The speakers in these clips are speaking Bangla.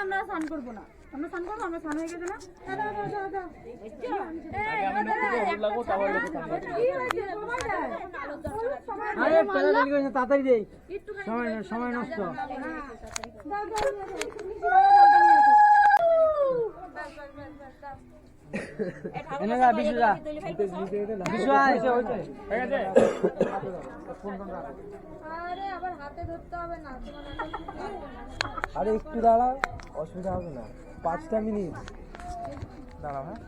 আমরা স্নান করব না। আমরা স্নান করব আমরা স্নান হয়ে গেছে না? দাদা, দাদা, দাদা। এই, আরে আবার হাতে ধরতে হবে না আরে একটু দাঁড়াও অসুবিধা হবে না। পাঁচটা মিনিট। দাঁড়াও হ্যাঁ।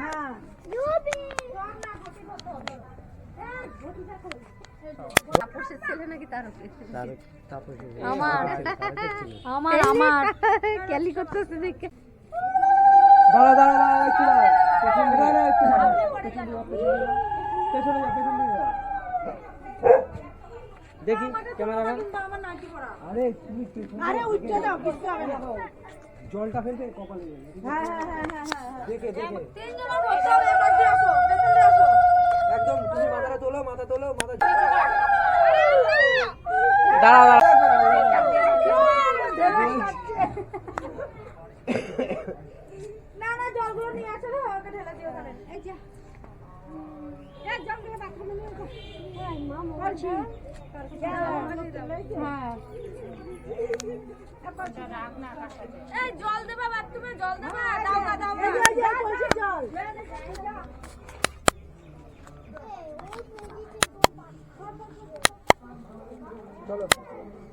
হ্যাঁ। আমার। আমার আমার। ক্যালি করতেছে দেখে। দাঁড়া দাঁড়া দাঁড়া একটু দাঁড়া। একটু দাঁড়া। পেছনে পেছনে যা। পেছনে যা পেছনে যা দেখি ক্যামেরাম্যান। আরে তুমি আরে উঠতে দাও কিচ্ছু হবে না। জলটা ফেলবে কপালে হ্যাঁ হ্যাঁ হ্যাঁ হ্যাঁ হ্যাঁ। দেখে দেখে। দিয়ে আসো পেছন দিয়ে আসো একদম তুমি মাথাটা তোলো মাথা তোলো মাথা দাঁড়া না নিয়ে জল দেবা বাথরুমে জল দেবা No.